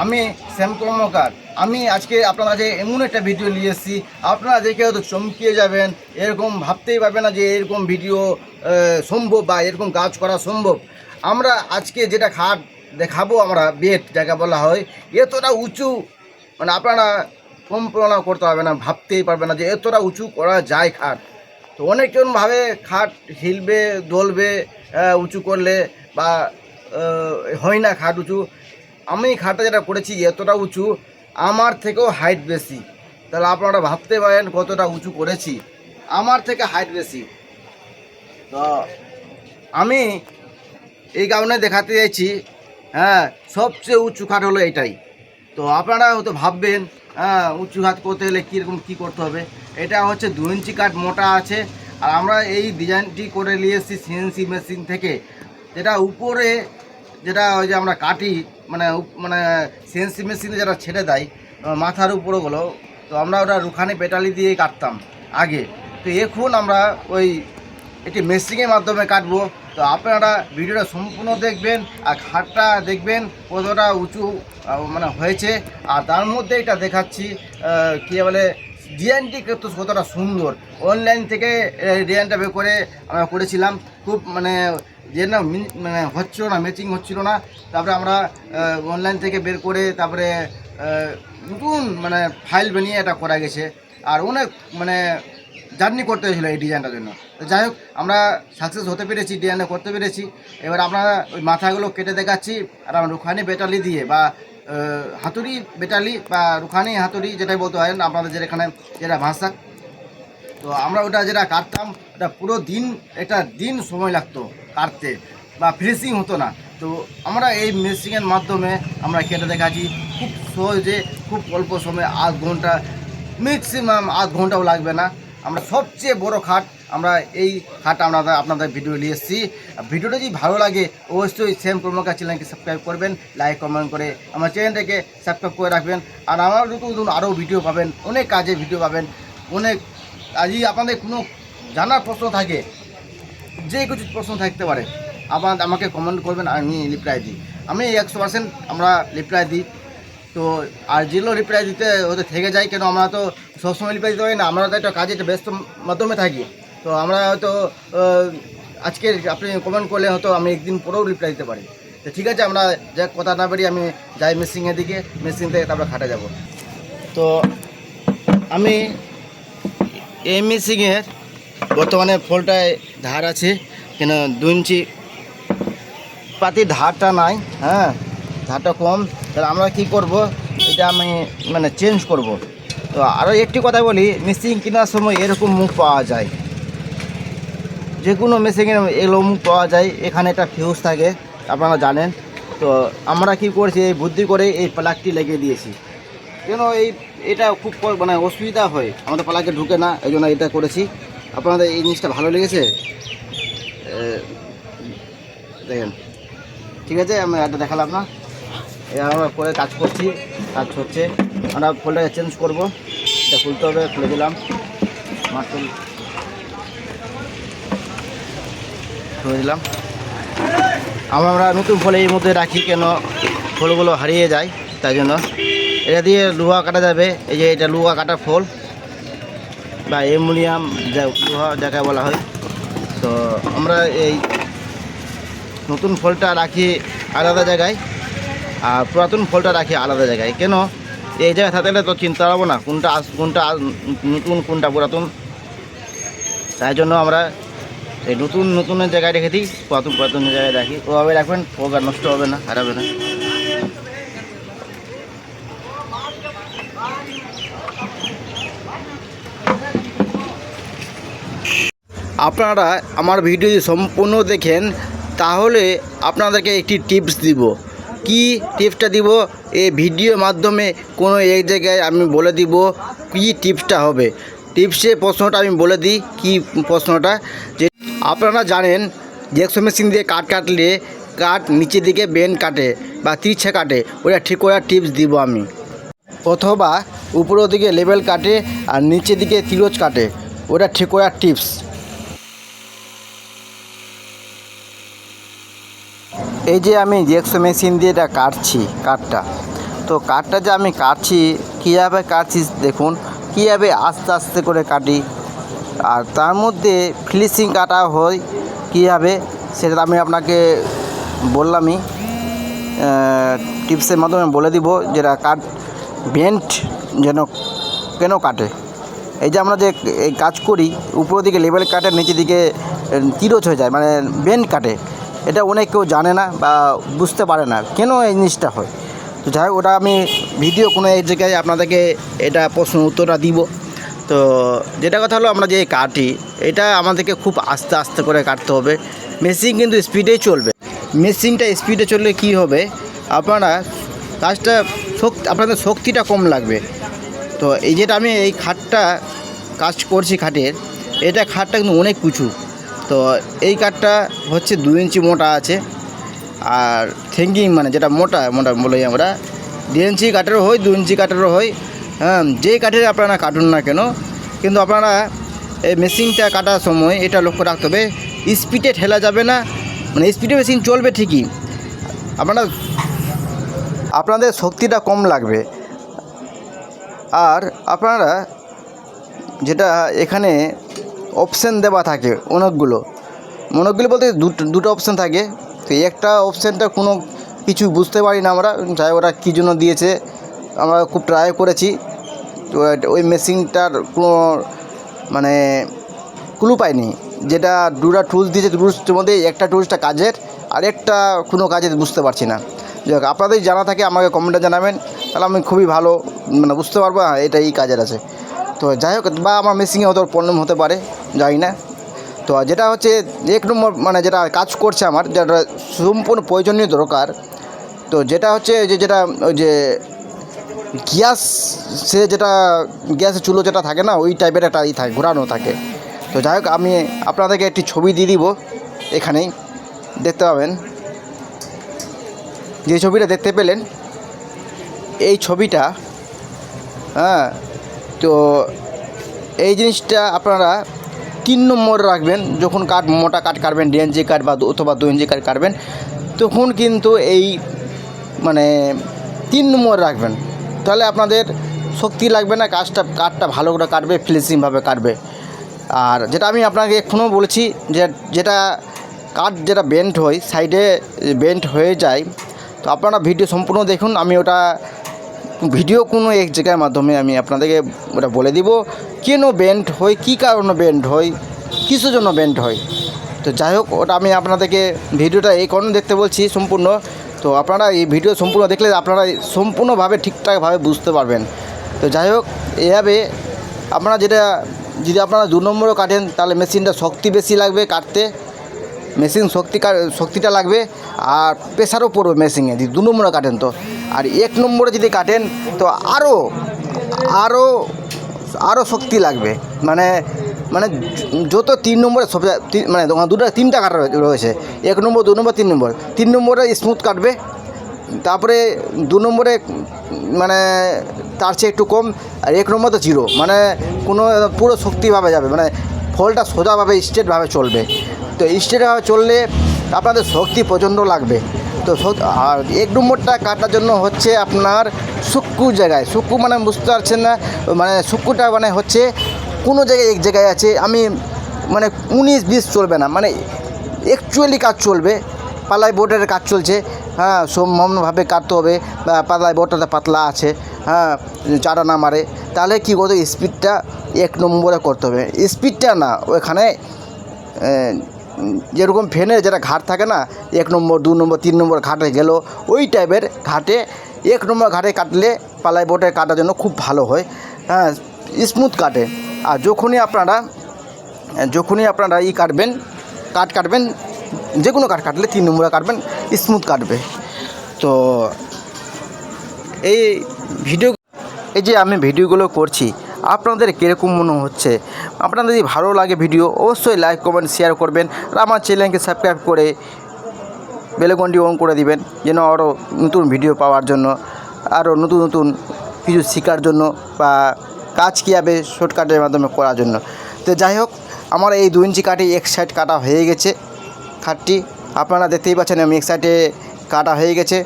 আমি শ্যাম কর্মকার। আমি আজকে আপনার কাছে এমন একটা ভিডিও নিয়ে এসেছি। আপনারা দেখে হয়তো চমকিয়ে যাবেন, এরকম ভাবতেই পারবেন না যে এরকম ভিডিও সম্ভব বা এরকম কাজ করা সম্ভব। আমরা আজকে যেটা খাট দেখাবো, আমরা বেড যাকে বলা হয়, এতটা উঁচু মানে আপনারা কল্পনা করতে পারবে না, ভাবতেই পারবে না যে এতটা উঁচু করা যায় খাট। তো অনেকজন ভাবে খাট হিলবে, দোলবে উঁচু করলে বা হয় না খাট উঁচু। আমি খাটটা যেটা করেছি এতটা উঁচু, আমার থেকেও হাইট বেশি। তাহলে আপনারা ভাবতে পারেন কতটা উঁচু করেছি। আমার থেকে হাইট বেশি। তো আমি এই কারণে দেখাতে চাইছি হ্যাঁ সবচেয়ে উঁচু খাট হলো এটাই। তো আপনারা হয়তো ভাববেন হ্যাঁ উঁচু হাত করতে গেলে কীরকম কী করতে হবে? এটা হচ্ছে দু ইঞ্চি কাঠ মোটা আছে, আর আমরা এই ডিজাইনটি করে নিয়ে এসেছি সিএনসি মেশিন থেকে। যেটা উপরে যেটা ওই যে আমরা কাটি মানে মানে সিএনসি মেশিনে যেটা ছেড়ে দেয় মাথার উপরগুলো, তো আমরা ওটা রুখানি পেটালি দিয়ে কাটতাম আগে। তো এখন আমরা ওই এটি মেশিনের মাধ্যমে কাটবো। তো আপনারা ভিডিওটা সম্পূর্ণ দেখবেন আর খাটটা দেখবেন কতটা উঁচু মানে হয়েছে। আর তার মধ্যে এটা দেখাচ্ছি কী বলে ডিজাইনটি কত কতটা সুন্দর। অনলাইন থেকে ডিজাইনটা বের করে আমরা করেছিলাম। খুব মানে যে না মানে হচ্ছিল না ম্যাচিং হচ্ছিল না, তারপরে আমরা অনলাইন থেকে বের করে তারপরে নতুন মানে ফাইল বানিয়ে এটা করা গেছে। আর অনেক মানে জার্নি করতে হয়েছিলো এই ডিজাইনটার জন্য। তো যাই হোক, আমরা সাকসেস হতে পেরেছি ডিজাইনটা করতে পেরেছি। এবার আপনারা ওই মাথাগুলো কেটে দেখাচ্ছি, আর আমরা রুখানি বেটালি দিয়ে বা হাতুড়ি বেটালি বা রুখানি হাতুড়ি যেটাই বলতে হয়, আপনাদের যেখানে যেটা ভাষা। তো আমরা ওটা যেটা কাটতাম ওটা পুরো দিন, একটা দিন সময় লাগতো কাটতে বা ফিনিশিং হতো না। তো আমরা এই মেশিনের মাধ্যমে আমরা কেটে দেখাচ্ছি। খুব সহজে, খুব অল্প সময়ে আধ ঘণ্টা ম্যাক্সিমাম আধ ঘন্টাও লাগবে না। আমরা সবচেয়ে বড় খাট, আমরা এই খাট আমরা আপনাদের ভিডিও নিয়ে এসেছি। ভিডিওটা যদি ভালো লাগে, অবশ্যই সেম প্রমোকা চ্যানেলকে সাবস্ক্রাইব করবেন লাইক কমেন্ট করে আমার চ্যানেলটাকে সাবস্ক্রাইব করে রাখবেন। আর আমার নতুন নতুন আরও ভিডিও পাবেন, অনেক কাজে ভিডিও পাবেন, অনেক আজই আপনাদের কোনো জানার প্রশ্ন থাকে, যে কিছু প্রশ্ন থাকতে পারে, আবার আমাকে কমেন্ট করবেন, আমি রিপ্লাই দিই। আমি একশো পার্সেন্ট আমরা রিপ্লাই দিই। তো আর যেগুলো রিপ্লাই দিতে ওদের থেকে যায়, কেন আমরা তো সবসময় রিপ্লাই দিতে পারি না, আমরা তো একটা কাজে একটা ব্যস্ত মাধ্যমে থাকি। তো আমরা হয়তো আজকে আপনি কমেন্ট করলে হয়তো আমি একদিন পরেও রিপ্লাই দিতে পারি। তো ঠিক আছে, আমরা যা কথা না পারি আমি যাই মেশিনের দিকে মেশিন থেকে তারপরে খাটে যাব। তো আমি এই মেশিনের বর্তমানে ফলটায় ধার আছে, কেন দু ইঞ্চি পাতির ধারটা নাই হ্যাঁ ধারটা কম। তাহলে আমরা কি করব? এটা আমি মানে চেঞ্জ করব। তো আরও একটি কথা বলি মেশিন কেনার সময় এরকম মুখ পাওয়া যায়। যে কোনো মেশিনের এগুলো মুখ পাওয়া যায়, এখানে একটা ফিউজ থাকে, আপনারা জানেন। তো আমরা কি করছি, এই বুদ্ধি করে এই প্লাগটি লেগে দিয়েছি। কেন এই এটা খুব মানে অসুবিধা হয়। আমাদের পালাকে ঢুকে না, এই জন্য এটা করেছি। আপনাদের এই জিনিসটা ভালো লেগেছে? দেখেন। ঠিক আছে, আমি এটা দেখালাম না। আমরা পরে কাজ করছি, কাজ হচ্ছে। আমরা ফোনটাকে চেঞ্জ করব। এটা খুলতে হবে, খুলে দিলাম। মাস্টুল খুলে দিলাম। আমরা নতুন ফলে এই মধ্যে রাখি কেন? ফলগুলো হারিয়ে যায়, তাই জন্য। এটা দিয়ে লোহা কাটা যাবে। এই যে এটা লোহা কাটার ফল। বা অ্যালুমিনিয়াম লোহা যাকে বলা হয়। তো আমরা এই নতুন ফলটা রাখি আলাদা জায়গায়। আর পুরাতন ফলটা রাখি আলাদা জায়গায়। কেন? এই জায়গায় থাকলে তো চিন্তা পারব না কোনটা আস- কোনটা নতুন, কোনটা পুরাতন। তাই জন্য আমরা এই নতুন, নতুনের জায়গায় রেখে দিই, পুরাতন পুরাতন জায়গায় রাখি। ওভাবে রাখবেন ওভাবে নষ্ট হবে না, হারাবে না। আপনারা আমার ভিডিও যদি সম্পূর্ণ দেখেন, তাহলে আপনাদেরকে একটি টিপস দিব। কি টিপসটা দিব? এই ভিডিওর মাধ্যমে কোনো এক জায়গায় আমি বলে দিব কি টিপসটা হবে। টিপসের প্রশ্নটা আমি বলে দিই, কি প্রশ্নটা? যে আপনারা জানেন যে একশো মেশিন দিয়ে কাঠ কাটলে কাঠ নিচের দিকে বেন কাটে বা তিরছে কাটে, ওটা ঠিক করার টিপস দিব আমি। অথবা উপরের দিকে লেবেল কাটে আর নিচের দিকে তিরোজ কাটে, ওটা ঠিক করার টিপস। এই যে আমি জেক্সো মেশিন দিয়ে এটা কাটছি কাঠটা, তো কাঠটা যে আমি কাটছি, কীভাবে কাটছি দেখুন, কীভাবে আস্তে আস্তে করে কাটি, আর তার মধ্যে ফিনিশিং কাটা হয় কীভাবে, সেটা আমি আপনাকে বললামই টিপসের মাধ্যমে বলে দিব যেটা কাট বেন্ট যেন কেন কাটে। এই যে আমরা যে কাজ করি উপরের দিকে লেবেল কাটে নিচের দিকে তিরোচ হয়ে যায় মানে বেন্ট কাটে। এটা অনেক কেউ জানে না বা বুঝতে পারে না কেন এই জিনিসটা হয়? তো যাই হোক, ওটা আমি ভিডিও কোনো এক জায়গায় আপনাদেরকে এটা প্রশ্ন উত্তরটা দিব। তো যেটা কথা হলো আমরা যে কাটি, এটা আমাদেরকে খুব আস্তে আস্তে করে কাটতে হবে। মেশিন কিন্তু স্পিডেই চলবে। মেশিনটা স্পিডে চললে কি হবে? আপনারা কাজটা শক্তি, আপনাদের শক্তিটা কম লাগবে। তো এই যেটা আমি এই খাটটা কাজ করছি খাটের, এটা খাটটা কিন্তু অনেক উঁচু। তো এই কাঠটা হচ্ছে দু ইঞ্চি মোটা আছে। আর থ্যাঙ্কিং মানে যেটা মোটা মোটা বলি আমরা, দেড় ইঞ্চি কাঠেরও হয় দু ইঞ্চি কাঠেরও হয়। হ্যাঁ যেই কাঠের আপনারা কাটুন না কেন, কিন্তু আপনারা এই মেশিনটা কাটার সময় এটা লক্ষ্য রাখতে হবে স্পিডে ঠেলা যাবে না মানে স্পিডে মেশিন চলবে ঠিকই। আপনারা, আপনাদের শক্তিটা কম লাগবে। আর আপনারা যেটা এখানে অপশান দেওয়া থাকে অনেকগুলো। অনেকগুলো বলতে দুটো অপশান থাকে। তো একটা অপশানটা কোনো কিছু বুঝতে পারি না আমরা যাই ওরা কী জন্য দিয়েছে আমরা খুব ট্রাই করেছি। তো ওই মেশিনটার কোনো মানে ক্লু পাইনি। যেটা দুটা টুলস দিয়েছে টুলসের মধ্যে একটা টুলসটা কাজের আর একটা কোনো কাজের বুঝতে পারছি না। যাই হোক আপনাদের জানা থাকে আমাকে কমেন্টে জানাবেন তাহলে আমি খুবই ভালো মানে বুঝতে পারব হ্যাঁ, এটা এই কাজের আছে। তো যাই হোক বা আমার মেশিনে হয়তো প্রবলেম হতে পারে। জানি না তো যেটা হচ্ছে এক নম্বর মানে যেটা কাজ করছে আমার, যেটা সম্পূর্ণ প্রয়োজনীয় দরকার, তো যেটা হচ্ছে যে যেটা ওই যে গ্যাস, সে যেটা গ্যাসের চুলো যেটা থাকে না, ওই টাইপের একটা ই থাকে, ঘোরানো থাকে। তো যাই হোক, আমি আপনাদেরকে একটি ছবি দিয়ে দিব এখানেই, দেখতে পাবেন। যে ছবিটা দেখতে পেলেন, এই ছবিটা হ্যাঁ তো এই জিনিসটা আপনারা তিন নম্বর রাখবেন, যখন কাঠ, মোটা কাঠ কাটবেন দেড় ইঞ্চি কাঠ বা অথবা দু ইঞ্চি কাঠ কাটবেন, তখন কিন্তু এই মানে তিন নম্বর রাখবেন। তাহলে আপনাদের শক্তি লাগবে না, কাজটা, কাঠটা ভালো করে কাটবে ফিনিশিংভাবে কাটবে। আর যেটা আমি আপনাকে এখনও বলেছি যে, যেটা কাঠ যেটা বেন্ট হয় সাইডে বেন্ট হয়ে যায়, তো আপনারা ভিডিও সম্পূর্ণ দেখুন, আমি ওটা ভিডিও, কোনো এক জায়গার মাধ্যমে আমি আপনাদেরকে ওটা বলে দিব, কেন বেন্ট হয়, কী কারণে ব্যান্ড হয়, কিসের জন্য ব্যান্ড হয়। তো যাই হোক, ওটা আমি আপনাদেরকে ভিডিওটা এই কারণে দেখতে বলছি সম্পূর্ণ। তো আপনারা এই ভিডিও সম্পূর্ণ দেখলে আপনারা সম্পূর্ণভাবে ঠিকঠাকভাবে বুঝতে পারবেন। তো যাই হোক, এভাবে আপনারা যেটা, যদি আপনারা দু নম্বরও কাটেন, তাহলে মেশিনটা শক্তি বেশি লাগবে কাটতে। মেশিন শক্তি শক্তিটা লাগবে, আর প্রেশারও পড়বে মেশিনে যদি দু নম্বরে কাটেন তো। আর এক নম্বরে যদি কাটেন, তো আরও আরও আরও শক্তি লাগবে। মানে মানে যত তিন নম্বরে সব মানে দুটো, তিনটা কাটা রয়ে- রয়েছে। এক নম্বর, দু নম্বর, তিন নম্বর। তিন নম্বরে স্মুথ কাটবে। তারপরে দু নম্বরে মানে তার চেয়ে একটু কম। আর এক নম্বর তো জিরো মানে কোনো পুরো শক্তিভাবে যাবে। মানে ফলটা সোজাভাবে স্ট্রেটভাবে চলবে। তো স্ট্রেটভাবে চললে আপনাদের শক্তি প্রচণ্ড লাগবে। তো আর এক নম্বরটা কাটার জন্য হচ্ছে আপনার শুক্কু জায়গায়। সুক্কু মানে বুঝতে পারছেন না মানে শুক্কুটা মানে হচ্ছে কোনো জায়গায় এক জায়গায় আছে আমি মানে উনিশ বিশ চলবে না মানে অ্যাকচুয়ালি কাজ চলবে পালাই বোর্ডের কাজ চলছে হ্যাঁ সম্ভাবনাভাবে কাটতে হবে বা পালাই বোর্ডটা পাতলা আছে হ্যাঁ চারা না মারে তাহলে কী করতে স্পিডটা এক নম্বরে করতে হবে। স্পিডটা না আহ, যেরকম ফ্যানের যেটা ঘাট থাকে না, এক নম্বর, দু নম্বর, তিন নম্বর ঘাটে গেল, ওই টাইপের ঘাটে এক নম্বর ঘাটে কাটলে পালাই বোটে কাটার জন্য খুব ভালো হয়। হ্যাঁ স্মুথ কাটে। আর যখনই আপনারা যখনই আপনারা ই কাটবেন, কাঠ কাটবেন যে কোনো কাঠ কাটলে তিন নম্বরে কাটবেন, স্মুথ কাটবে। তো এই ভিডিও, এই যে আমি ভিডিওগুলো করছি আপনাদের কীরকম মনে হচ্ছে? আপনাদের যদি ভালো লাগে ভিডিও, অবশ্যই লাইক কমেন্ট শেয়ার করবেন আর আমার চ্যানেলকে সাবস্ক্রাইব করে বেলগন্ডি অন করে দিবেন, যেন আরও নতুন ভিডিও পাওয়ার জন্য আরও নতুন নতুন কিছু শেখার জন্য বা কাজ কীভাবে শর্টকাটের মাধ্যমে করার জন্য। তো যাই হোক, আমার এই দু ইঞ্চি কাঠি এক সাইড কাটা হয়ে গেছে, খাটটি। আপনারা দেখতেই পাচ্ছেন আমি এক সাইডে কাটা হয়ে গেছে।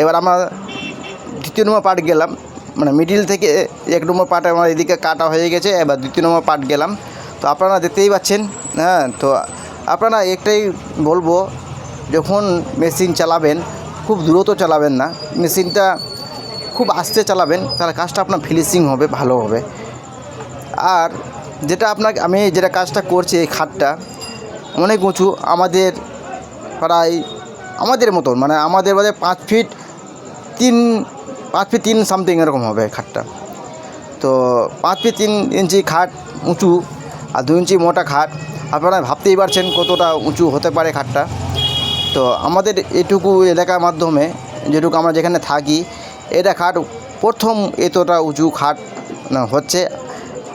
এবার আমার দ্বিতীয় নম্বর পার্ট গেলাম। মানে মিডিল থেকে এক নম্বর পার্ট আমার এদিকে কাটা হয়ে গেছে, এবার দ্বিতীয় নম্বর পার্ট গেলাম। তো আপনারা দেখতেই পাচ্ছেন হ্যাঁ তো আপনারা একটাই বলব, যখন মেশিন চালাবেন, খুব দ্রুত চালাবেন না মেশিনটা খুব আস্তে চালাবেন, তাহলে কাজটা আপনার ফিনিশিং হবে, ভালো হবে। আর যেটা আপনাকে, আমি যেটা কাজটা করছি এই খাটটা, অনেক উঁচু, আমাদের প্রায়, আমাদের মতন মানে আমাদের বাদে পাঁচ ফিট তিন পাঁচ ফিট তিন সামথিং এরকম হবে খাটটা। তো পাঁচ ফিট তিন ইঞ্চি খাট উঁচু আর দু ইঞ্চি মোটা খাট। আপনারা ভাবতেই পারছেন কতটা উঁচু হতে পারে খাটটা। তো আমাদের এটুকু এলাকার মাধ্যমে যেটুকু আমরা যেখানে থাকি, এটা খাট প্রথম এতটা উঁচু খাট হচ্ছে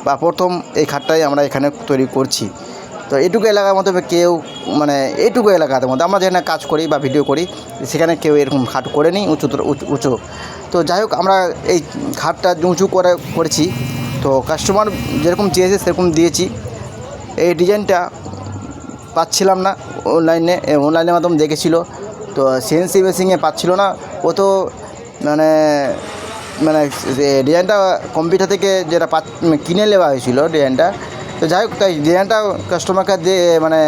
বা প্রথম এই খাটটাই আমরা এখানে তৈরি করছি। তো এটুকু এলাকার মাধ্যমে কেউ মানে এইটুকু এলাকার মধ্যে, আমরা যেখানে কাজ করি বা ভিডিও করি, সেখানে কেউ এরকম খাট করেনি উঁচু উঁচু উঁচু। তো যাই হোক, আমরা এই খাটটা উঁচু করে করেছি, তো কাস্টমার যেরকম চেয়েছে সেরকম দিয়েছি। এই ডিজাইনটা পাচ্ছিলাম না অনলাইনে অনলাইনের মাধ্যমে দেখেছিল। তো সিএনসি মেশিনে পাচ্ছিল না। ও তো মানে মানে ডিজাইনটা কম্পিউটার থেকে যেটা পা কিনে নেওয়া হয়েছিল ডিজাইনটা তো যাই হোক, তাই ডিজাইনটা কাস্টমারকে দিয়ে মানে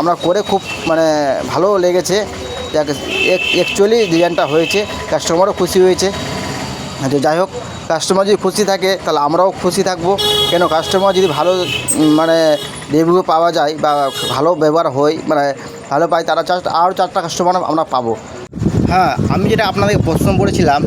আমরা করে খুব মানে ভালো লেগেছে। যাক অ্যাকচুয়ালি ডিজাইনটা হয়েছে কাস্টমারও খুশি হয়েছে। আচ্ছা যাই হোক কাস্টমার যদি খুশি থাকে, তাহলে আমরাও খুশি থাকব। কেন কাস্টমার যদি ভালো মানে রিভিউ পাওয়া যায় বা ভালো ব্যবহার হয় মানে ভালো পাই তারা চার, আরও চারটা কাস্টমার আমরা পাবো। হ্যাঁ আমি যেটা আপনাদের প্রশ্ন করেছিলাম,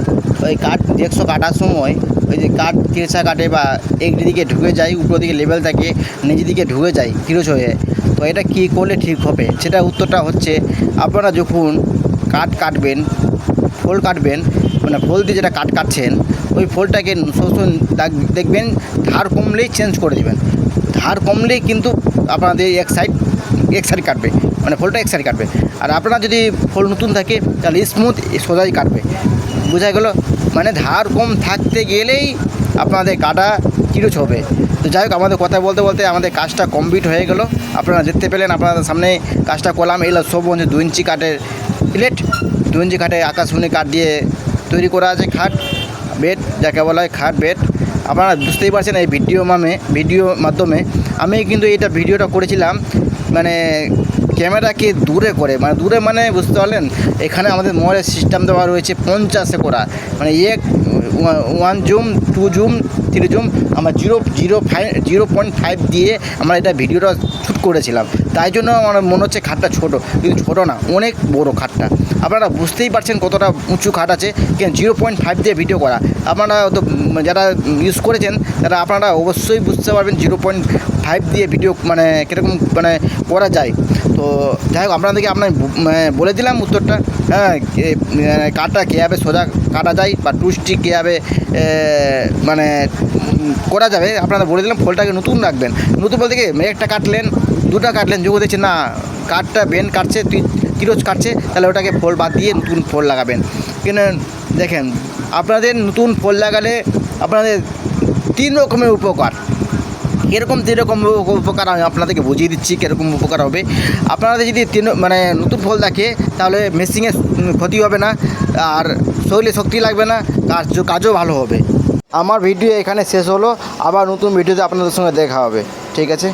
ওই কাঠ একশো কাটার সময় ওই যে কাঠ তিরসা কাটে বা একদিকে ঢুকে যায়, উপর দিকে লেভেল থাকে, নিচের দিকে ঢুকে যায় তিরস হয়ে। তো এটা কী করলে ঠিক হবে? সেটা উত্তরটা হচ্ছে, আপনারা যখন কাঠ কাটবেন, ফোল কাটবেন মানে ফোল দিয়ে যেটা কাট কাটছেন, ওই ফোলটাকে শোষণ দেখবেন, ধার কমলেই চেঞ্জ করে দেবেন। ধার কমলেই কিন্তু আপনাদের এক সাইড এক সাইড কাটবে মানে ফোলটা এক সাইড কাটবে। আর আপনারা যদি ফোল নতুন থাকে, তাহলে স্মুথ সোজাই কাটবে। বোঝা গেল মানে ধার কম থাকতে গেলেই আপনাদের কাটা চিরুচ হবে। তো যাই হোক, আমাদের কথা বলতে বলতে আমাদের কাজটা কমপ্লিট হয়ে গেল। আপনারা দেখতে পেলেন, আপনাদের সামনে কাজটা করলাম। এগুলো সব হচ্ছে দু ইঞ্চি কাঠের প্লেট, দু ইঞ্চি কাঠে আকাশমণি কাঠ দিয়ে তৈরি করা আছে খাট, বেড, যাকে বলা হয় খাট, বেড। আপনারা বুঝতেই পারছেন এই ভিডিও মামে ভিডিও মাধ্যমে। আমি কিন্তু এটা ভিডিওটা করেছিলাম মানে ক্যামেরাকে দূরে করে মানে দূরে মানে বুঝতে পারলেন? এখানে আমাদের মোবাইলের সিস্টেম দেওয়া রয়েছে পঞ্চাশে করা। মানে এক one zoom two zoom three zoom আমরা zero zero five zero point five দিয়ে আমরা এটা ভিডিওটা শ্যুট করেছিলাম। তাই জন্য আমার মনে হচ্ছে খাটটা ছোট, কিন্তু ছোটো না, অনেক বড় খাটটা। আপনারা বুঝতেই পারছেন কতটা উঁচু খাট আছে, কেন জিরো পয়েন্ট ফাইভ দিয়ে ভিডিও করা। আপনারা তো যারা ইউজ করেছেন, তারা আপনারা অবশ্যই বুঝতে পারবেন জিরো পয়েন্ট ফাইভ দিয়ে ভিডিও মানে কীরকম মানে করা যায়? তো যাই হোক, আপনাদেরকে আপনার মানে বলে দিলাম উত্তরটা। হ্যাঁ মানে কাঠটা কীভাবে সোজা কাটা যায় বা টুস্টি কীভাবে মানে করা যাবে, আপনারা বলে দিলাম, ফলটাকে নতুন রাখবেন। নতুন বলতে কি একটা কাটলেন, দুটা কাটলেন যখন দেখছেন না কাঠটা বেন কাটছে তুই কিরোজ কাটছে, তাহলে ওটাকে ফল বাদ দিয়ে নতুন ফল লাগাবেন। কেন, দেখেন, আপনাদের নতুন ফল লাগালে আপনাদের তিন রকমের উপকার। এরকম তিন রকম উপকার আমি আপনাদেরকে বুঝিয়ে দিচ্ছি কীরকম উপকার হবে। আপনাদের যদি তিন মানে নতুন ফল দেখে, তাহলে মেশিনের ক্ষতি হবে না, আর শরীরে শক্তি লাগবে না কাজ কাজও ভালো হবে। আমার ভিডিও এখানে শেষ হলো। আবার নতুন ভিডিওতে আপনাদের সঙ্গে দেখা হবে। ঠিক আছে?